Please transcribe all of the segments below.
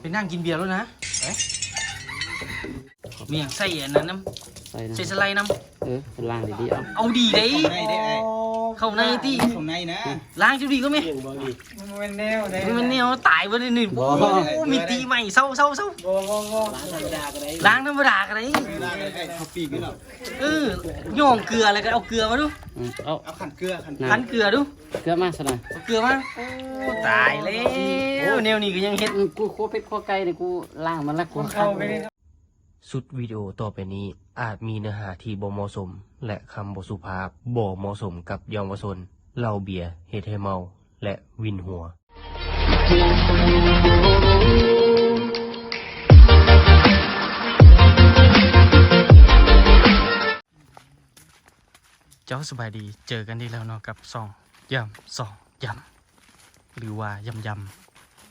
ไปนั่งกินเบียร์แล้วนะเอ๊ะมีอย่างใส่อันนั้นน้ใส่ำนะใส่สไลด์น้เออล้างดีๆเอาำเอาดีเลยข้างในได้ไอ้ เข้าในที่ข้างในนะล้างจุดดีก็ไม่มันเป็นแนวได้มันเนี่ยตายไปเลยหนึ่งโอ้โหมีตีใหม่เศร้าเศร้าเศร้าบ่บ่บ่ล้างธรรมดากันเลยได้ไอ้เขาปีกนี่หรอเออย่องเกลืออะไรกันเอาเกลือมาดูอืมเอาเอาขันเกลือขันคั้นเกลือดูเกลือมาซะหน่อยเอาเกลือมาโอ้ตายแล้วแนวนี้ก็ยังเฮ็ดอืมกูคั่วเป็ดคั่วไก่นี่กูล้างมันแล้วกูเข้าไปนี่ สุดวิดีโอต่อไปนี้อาจมีเนื้อหาที่บ่เหมาะสม และคำบ่สุภาพบ่เหมาะสมกับเยาวชนเหล้าเบียร์เฮ็ดให้เมา และวินหัว เจ้าสบายดีเจอกันดีแล้วเนาะกับสองยำสองยำหรือว่ายำย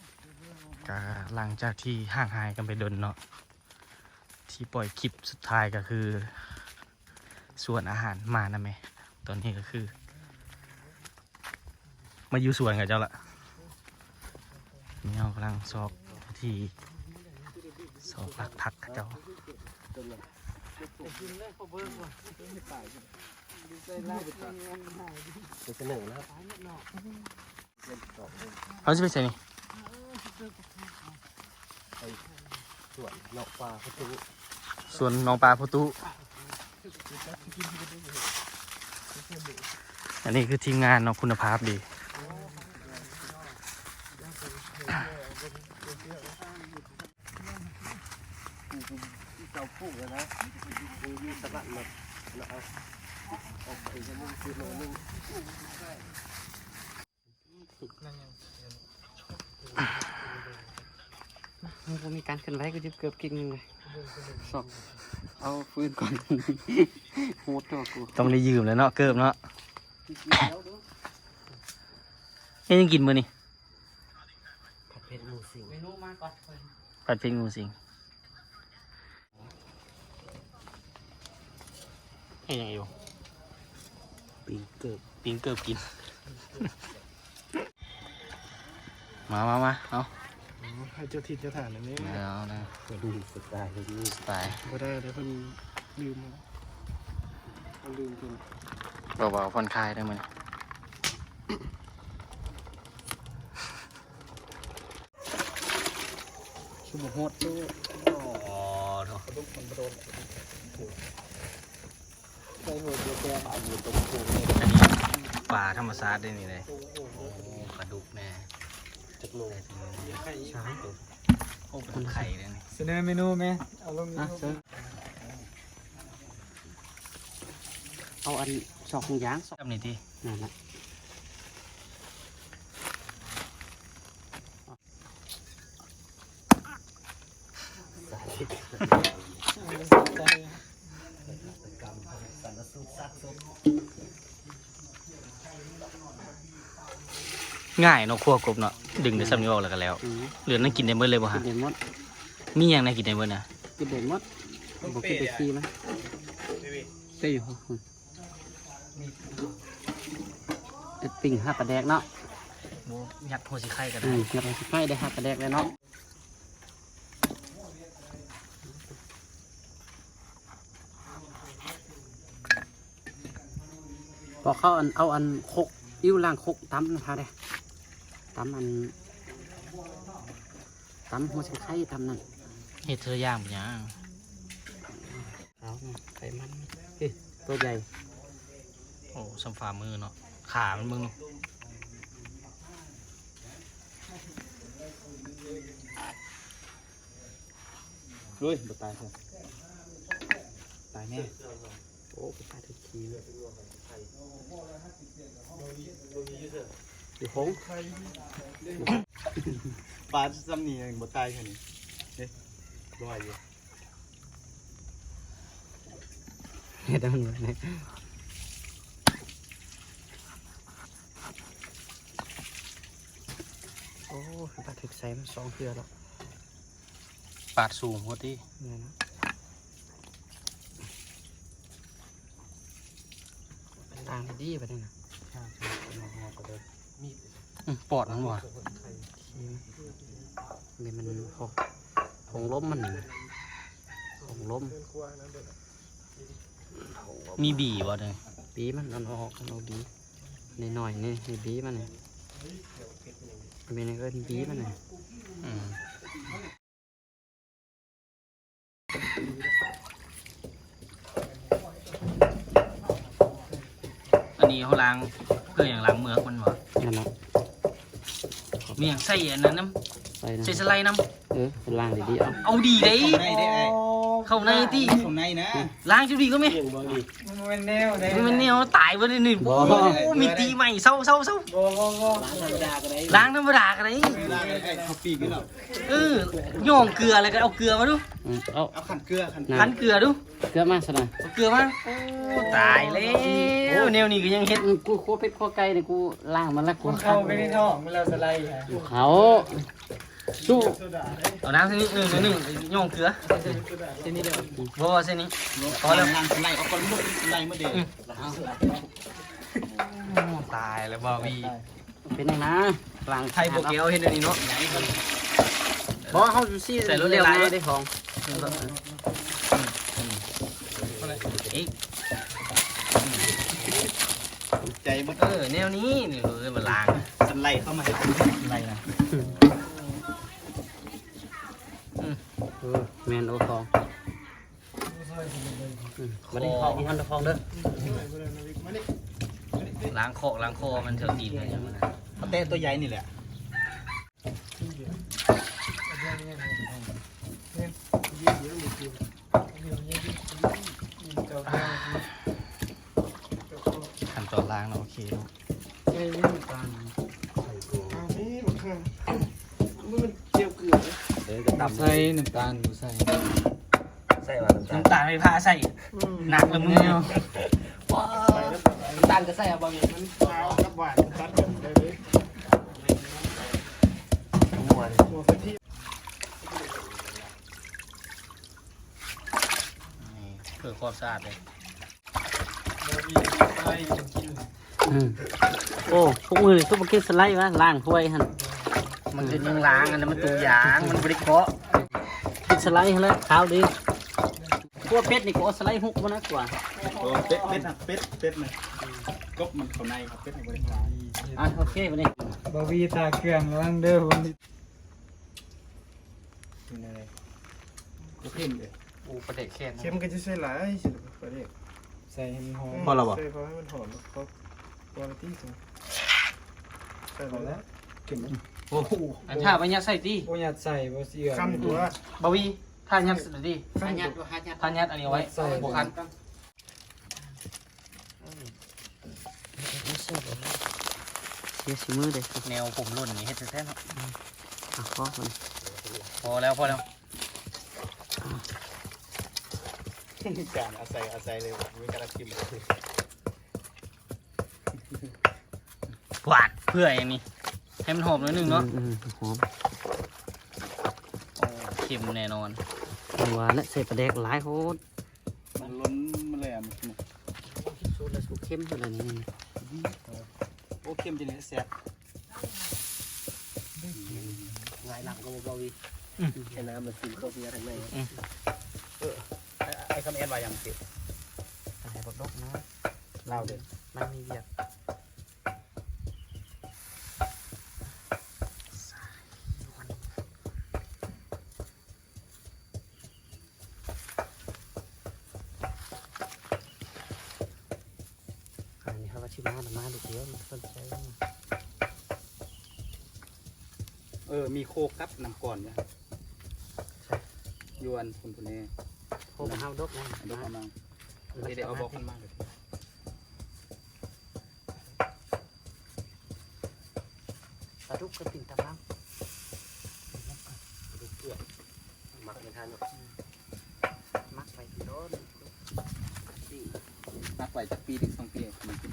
ำก็หลังจากที่ห่างหายกันไปดนเนาะ ที่ปล่อยคลิปสุดท้ายก็คือ ส่วนอาหารมานะแม่ตอนนี้ก็คือ มาอยู่สวนกับเจ้าละนี่เรากำลังสอบที่สอบหลักพักกับเจ้าเขาจะไปใส่นี่ส่วนน้องปลาพุตุ ส่วนน้องปลาพุตุ อันนี้คือทีมงานเนาะคุณภาพดี มันกูมีการขึ้นไว้กูจะเกือบกินหนึงเลย สองเอาฟืนก่อนโหดตัวกูต้องได้ยืมแล้วเนาะเกิบเนาะเฮ้ยยังกินมือนี่ผัดเผ็ดหมูสิงเมนูมาก่อนผัดพริกงูสิงเฮ้ยยังอยู่ปีเกิบปิ้งเกิบกิน มามามาเอา ให้เจ้าทิศเจ้าฐานอันนี้เอานะดูสไตล์นี่สไตล์บ่ได้เดี๋ยวเพิ่นลืมเอาลืมจนเบาๆผ่อนคลายได้มั้ยชั่วโมงโหดตัวอ๋อเนาะใส่หัวเดียวแต่เอาอยู่ตรงโค้งอันนี้ปลาธรรมชาติได้นี่เลยโอ้ปลาดุกแน่ จักโลไข่ช้างโอ้เป็นไข่เลยนี่เสนอเมนูไหมเอาลงอะเชิญเอาอันสองยางสองจับนี่ทีนั่นแหละง่ายเนาะคั่วกบเนาะ ดึงได้ซ้ำนี้ออกแล้วก็แล้วอืมเหลือนั่นกินได้เมื่อเลยบ่กิฮะนเด่นมดมีอย่างไหนกินได้เมื่อนะกินเด่นมดบอกกินแต่ซีไหมเต้อยู่อืมเอ็ดปิ่งห้าปลาแดกเนาะโบยัดหัวสิไข่กันอืมเดี๋ยวเราจะใกล้ได้ห้าปลาแดกเลยเนาะพอเข้าอันเอาอันคก อิ่วล่างคกตำนะคะเด้ ตำอันตำหัวไข่ตำนั่นเฮ็ดเธอย่างปะยังเอาไข่มันเฮ้ยตัวใหญ่โอ้สัมฝ่ามือเนาะขามันมึงเนาะเฮ้ยบ่ตายครับตายแน่โอ้ไปตายทุกทีเลย อยู่หงปลาซ้ำนี่ยังบ่ตายแค่นี้เด้บ่อยอยู่เฮ็ดได้มันเลยโอ้ปลาถึกใส่มันสองเทือแล้วปาดสูงโคตรดิเนี่ยนะเป็นทางที่ดีไปเลยนะอืม ปอดมันบ่นี่มันพอผงล้มมันนี่ผงล้มมีบีบ่เด้อบีมันเอาออกมันเอาบีนี่หน่อยนี่นี่บีมันนี่เป็นไงก็บีมันนี่อืมอันนี้เขาล้างเพื่ออย่างล้างเมือกมันบ่ นั่นแหละมีอย่างใส่อันนั้นน้ใส่ำนะใส่สไลด์น้เออเป็นล่างดีๆเอาำเอาดีเด้เข้าในได้ไอ้ เข้าในที่เข้าในนะล้างจุดดีก็ไม่มันเป็นแนวได้มันเนี่ยตายไปเลยนี่โอ้โหมีตีใหม่เศร้าเศร้าเศร้าบ่บ่บ่ล้างธรรมดากันเลยเวลาไอ้เขาปีกนี่หรอเออย่องเกลืออะไรกันเอาเกลือมาดูอืมเอาเอาขันเกลือขันคั้นเกลือดูเกลือมาสนะเอาเกลือมาโอ้ตายแล้วแนวนี้ก็ยังเฮ็ดอืมกูโคเป็ดโคไก่เนี่ยกูล่างมันแล้วกูเข้าไปในท้องมันแล้วสไลด์ฮะเขา สู้เอาน้ำเส้นนี้หนึ่งหนึ่งย่องเกลือเส้นนี้เดียวบ่เส้นนี้พอแล้วทางสไลด์เอาคนมุกสไลด์มาเด็กตายแล้วบ่วีเป็นยังนะล่างไทยโบเกลเห็นอันนี้เนาะบ่เขาอยู่ซี่ใส่รถเร็วหลายๆง่ายได้ของเอ๊ะใจมันเออแนวนี้นี่เออมาล้างสไลด์เข้ามาให้สไลด์นะ เออแม นโอทองอืมมาได้ของมันทองเด้อล้างคอล้างคอมันเถอะดินอะไรอย่างเงี้ยเอาแต่ตัวใหญ่นี่แหละขั้นตอนล้างเนาะโอเคเนาะ ใส่น้ำตาลใส่ใส่ว่าน้ำตาลน้ำตาลไม่พาใส่หนักเลยมึงเนี่ยน้ำตาลก็ใส่เอาบะหมี่มันนี่เพื่อความสะอาดเลยอืมโอ้พวกมือนี่ซุปเปอร์เก็ตสไลด์วะล้างถ้วยหั่นมันคือยังล้างอันนั้นมันตัวยางมันบริเคราะห์กิน สไลด์ให้แล้วขาวดีพวกเป็ดนี่ก็เอาสไลด์หุกมานะกว่าตัวเป็ดเป็ดนะเป็ดเป็ดนะกบมันเข้าในครับเป็ดในบริการอะโอเควันนี้บาวีตาเครื่องระวังเด้อวันนี้เป็นอะไรก็เพิ่มเลยอูประเด็กแค่เค็มก็จะใส่หลายสิลูกประเดี๋ยวใส่ให้มันหอมพอแล้วบ่ใส่พอให้มันหอมครบวาไรตี้สิใส่ไปแล้วเค็ม โอ้โหอันถ้าไปยัดใส่ดิโอ้ยาใส่บ่เสียคำตัวบาวีถ้ายัดใส่ดิหายัดว่าหายัดถ้ายัดอันนี้เอาไว้บวกคันเสียสิมือเด้แนวผมรุ่นนี้เฮ็ดแท้ๆเนาะอะพอมันพอแล้วพอแล้วการอาศัยอาศัยเลยมีการกินหวานเพื่ออย่างนี้ ให้มันหอมนิดนึงเนาะอืมอืมหอมโอ้เค็มแน่นอนเอาหวานและใส่ปลาแดกหลายโคตรมันล้นมันเลยอะมันสูตรและสูตรเข้มตัวนี้โอ้เข้มจริงเลยแซ่บหลายหลังก็บ่เบาอีกแค่น้ำมันซึมเข้าเบียร์ทางในไอ้คำแอนว่ายังเสียใส่บดดกนะเล่าเด็ดมันมีเบียร์ อันนี้เขาก็ชิมมาหน่อมาดูเดียวมันสนใจเออ มีโคกับน้ำก่อนเนี่ยยวนคุณคุณเน่โคมาเฮาดกนะดกเอามาเดี๋ยวเอาบอกกันมากเลยปลาดุกก็ติ่งตะลังดูเกลือหมักในทานอยู่มักไปที่โดนนับ ไปจากปีถึงสองปีมันกิน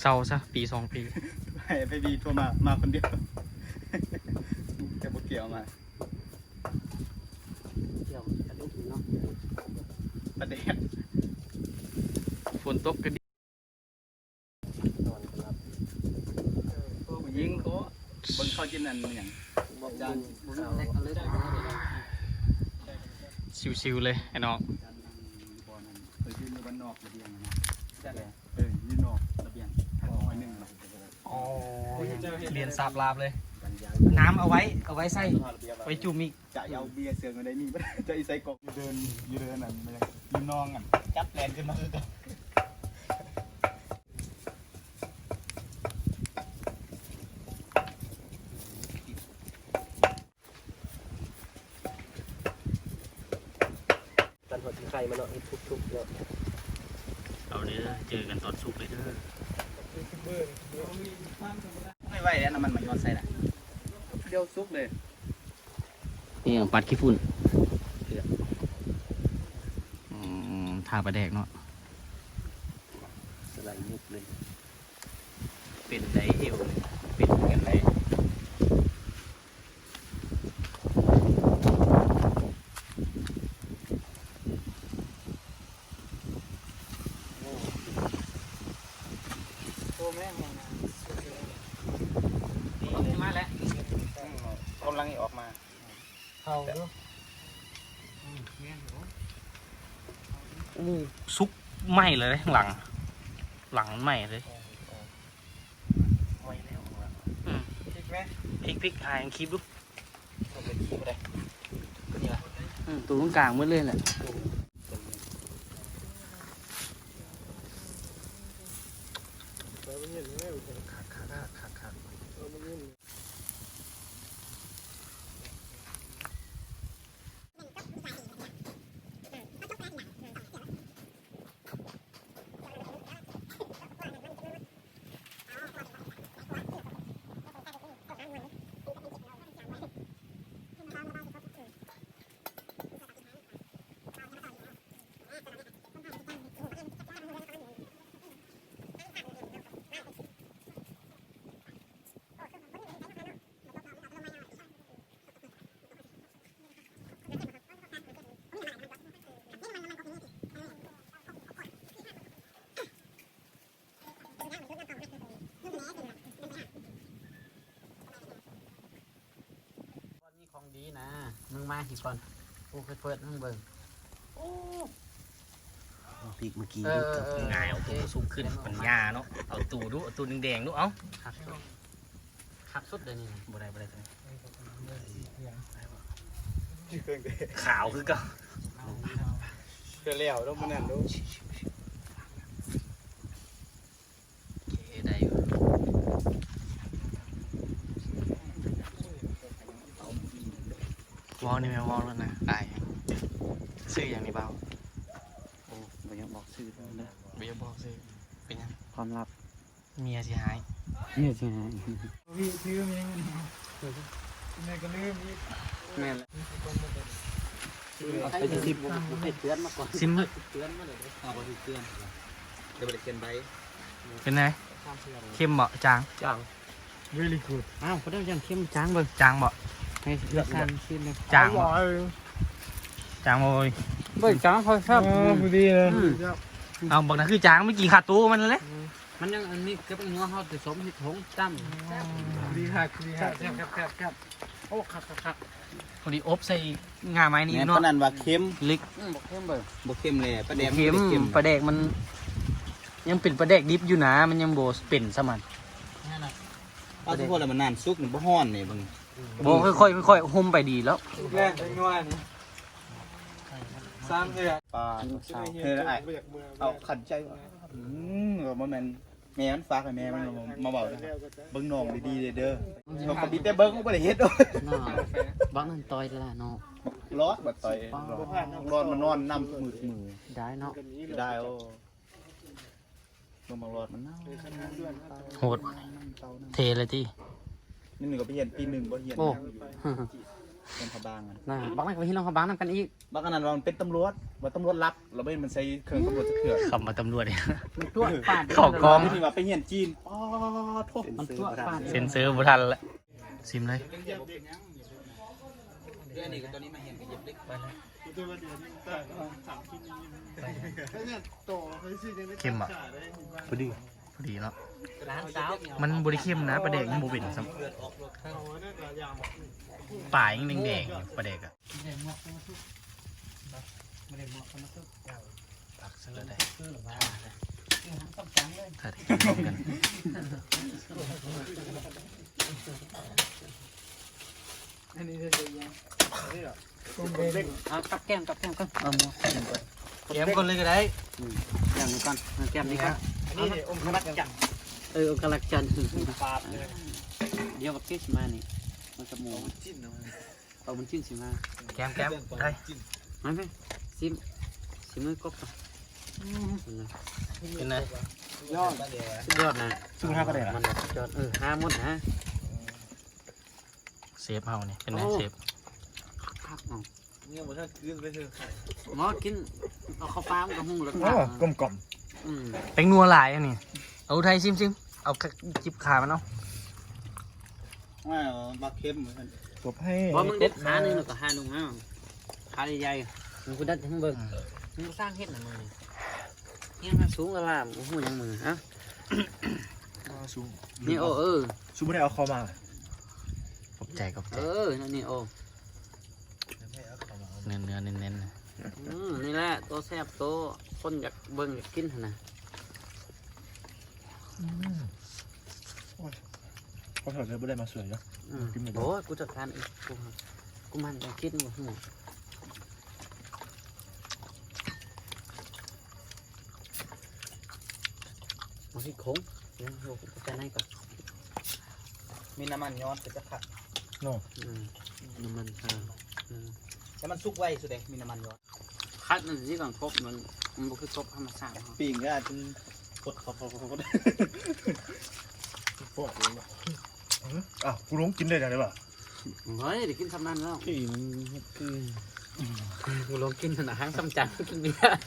เศร้าซะปีสองปีให้ไปบีทัวมามาคนเดียวแกบุเกี่ยวมาเกี่ยวปลาดุกนี่เนาะประเด็นฝนตกก็ดีนอนกันครับยิงเขาบนเขาเขากินนั่นอย่างจานเอาเลยได้ชิวๆเลยไอ้น้องบ่อนั้นเค ยยืนอยู่บ้านนอกระเบียงนะใช่เลยเออยืนนอกระเบียงหันหอยหนึ่งมาอ๋อเรียนสาบลาบเลย น้ำเอาไว้เอาไว้ใส่ไว้จุ่มอีกจะเอาเบียร์เสือมาได้นี่จะอีใส่กอกเดินยืนเดินนั่นไม่ได้ยืนนองอะจับแลนขึ้นมาคือกันกันหัวไข่มันเนาะทุบๆเนาะ เอาเด้อเจอกันตอนสุกเลยเด้อไม่ไหวแล้วน้ำมันมันย้อนใส่น่ะเดียวซุกเลยนี่อย่างปัดขี้ฝุ่นอืมทาปลาแดกเนาะสไลด์ยุบเลย เป็นไดเอวเลยเป็นกันไร มาแล้ว กำลังออกมา เขาเนาะ อู้ซุกไหมเลยหลัง หลังไหมเลยไว้แล้วอืมคิดไหมพลิกพลิกหายคลิปดูมันเป็นขี้บ่ได้อืมตัวตรงกลางมืดเลยแหละ แล้วมันเห็นไหม ขาดขาดขาดขาดขาด เออมันเห็น ก่อน นี้ของดีนะมึงมาสิก่อนกูเคยเปิดมึงเบิ่งพริกเมื่อกี้เออเออเออง่ายเอาตัวสูงขึ้นมันยาเนาะเอาตูดูเอาตูแดงๆดูเอ้าหักสุดหักสุดเลยนี่นะบ่ได้บ่ได้ตัวนี้เครื่องเดขาวคือเก็เครื่องแล้วแล้วมันนั่นดู ได้อยู่ วอลนี่แม่วอลแล้วนะได้ซื้ออย่างนี้เปล่าโอ้ไม่อยากบอกชื่อเลยนะเบียบอกซื้อเป็นยังความลับเมียสิหายนี่สิฮะพี่ลืมยังแม่ก็ลืมอีกแม่นละไปสิบให้เตือนมาก่อนซิมเถอะเตือนมาเลยเอาไปเตือนเดี๋ยวไปเขียนใบเป็นไงข้ามเตือนเข้มเบาจางจัง really good อ้าวเขาได้ยังเข้มจางเบิ่งจางเบา ให้เลือกการชิมเลยจางอบ่ร่อยจางโมยเบิ่งจางเขาชอบอ๋อพอดีเลยเอาบอกนะคือจางไม่กี่ขาดตู้มันเลยมันยังอันนี้ก็เป็นงัวเขาผสมเห็ดหงจ้ำพอดีค่ะพอดีครัค่ะบครับครับครับโอ้ครับครับครับพอดีอบใส่งาไม้นี่นี่เนาะตอนนั้นว่าเค็มลิกอืมบอกเข้มเบิ่งบ่เค็มเลยปลาแดงเค็มบ่ได้เค็มปลาแดกมัน ยังเป็นปลาแดกดิบอยู่นะมันยังโบเป็นสมันนี่นะเอาทุกคนแล้วมันนานซุกนี่บ่ฮ้อนนี่เบิ่งโบค่อยๆค่อยๆห่มไปดีแล้วแรกเป็นงัวนี่สามเดือนปลาเฮ้เฮ้ยยไอ้ไอ้เอาขันใจว่ะอืมบ่แม่นแม่มันฝากให้แม่มันมาเว้านะเบิ่งน้องดีๆเด้อเขาก็มีแต่เบิ่งบ่ได้เฮ็ดน่าบ้านนั่นต่อยละเนาะร้อนบัดต่อยร้อนมันนอนน้ำมือมือได้เนาะได้โอ้ลงมาร้อนมันเน่าโหดเทเลยที่ นี่หนึ่งก็ไปเฮียนปีหนึ่งบ่เฮียนโอ้ เป็นพะบางกันน่าบ้านนั่นก็พี่น้องเขาบ้านนั่นกันอีกบางอันนั้นว่ามันเป็นตำรวจว่าตำรวจรับเราไม่มันใช้เครื่องตำรวจจะเขื่อนขับมาตำรวจเนี่ย มันตัวปาดเข้ากองที่ว่าไปเฮียนจีนอ๋อโทษมันตัวปาดเซ็นเซอร์บุทันละซิมเลยเรื่องนี้ก็ตอนนี้มาเห็นก็เย็บเล็กไปแล้วตัวเดียวนี่แต่สามชิ้นนี้เนี่ยต่อไปสิยังได้เข้มอะจ่ายได้พอดี พอดีเนาะร้านสาวมันบริเข้มนะปลาแดกยังโบเป็นซ้ำป่ายังแดงๆอยู่ปลาแดกอะผักซะแล้วได้ถ้าได้กินพร้อมกันอันนี้จะเป็นยังกุ้งเด้งเอากับแก้มกับแก้มก่อนเอาหมวกแกมคนเลยก็ได้แก้มนี้ก่อนเอาแก้มนี้ก่อ นอันนี้อมกระจังเออเอากระลักจันทร์ปาดเลยเดี๋ยวบักเก็ตสิมานี่มันกับหมูจิ้นเนาะเอามันจิ้นสิมาแกมแกมได้มาไหมซิมซิมมือกบก่อนเป็นไงยอดสุดยอดนะสู้ห้าปลาแดกมันสุดยอดเออห้าหมดนะเซฟเฮาเนี่ยเป็นไงเซฟพักเอาเนี่ยมันถ้าคืนไปเถอะหมอกินเอาข้าวปลามันกับหุ้งแล้วโอ้กลมกล่อม อืมเป็นนัวหลายอันนี้เอาไทยซิมซิมเอาจิบขามันเอาว่าบักเข้มเหมือนกันจบให้เพราะมึงเด็ดขาหนึ่งแล้วก็ห้าลงอ้าวขาใหญ่ๆมึงกูดัดทั้งเบิ่งมึงสร้างเฮ็ดหน่ะมึงนี่เนี่ยมันสูงกว่าล่ามโอ้โหยังมึงอะสูงนี่โอ้เออสูงไม่ได้เอาคอมาขอบใจขอบใจเออนั่นนี่โอ้เนื้อเนื้อเน้นๆนะอืมนี่แหละตัวแซ่บตัว คนอยากเบิ่งอยากกินหั่นนะเขาถอดเลยไม่ได้มาสวยเนาะ อืมกินหมดเลย โอ้ยกูจัดการเองกูกูมันจะกินบ่หัวมาที่คงเดี๋ยวโยกกูจะให้ก่อนมีน้ำมันย้อนจะขัดอืมน้ำมันค่ะอืม แต่มันสุกไวสุดเลยมีน้ำมันย้อนคัดมันสิก่อนครบมัน มันบ่คือกบธรรมชาติเนาะปีงก็อาจจะกดขอขอขอขอปอกเลยว่ะอะกูลงกินเลยได้ป่ะเฮ้ยเดี๋ยวกินทำนั้นแล้วที่มันคือกูลองกินขนาดห้างซ้ำจังกินเบียร์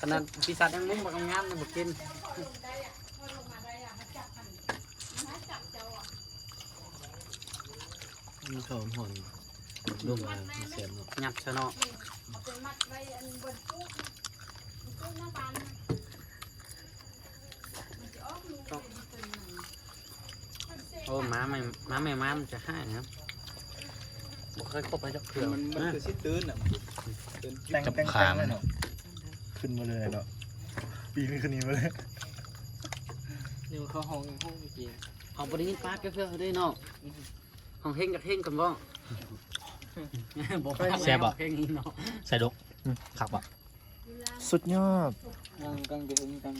ขนาดปีศาจยังมุ้งมากงามยังบ่กินมีข้าวหอนลงมาเสียบเนาะ หยับซะเนาะโอ้หมาไม่หมาไม่หมามันจะให้นะครับบ่เคยคบไปจักเถื่อมันมันคือสิตื้นอะตื้นแต่งแต่งแต่งเลยเนาะขึ้นมาเลยเนาะปีนี้ขึ้นนี้มาเลยนี่เขาห้องห้องเมื่อกี้เอาบริยินปากเพื่อๆด้วยเนาะห้องเฮงกับเฮงกันบ่ บอกแซ่บอะใส่ดกขับอะสุดยอดกังกังจะเกัน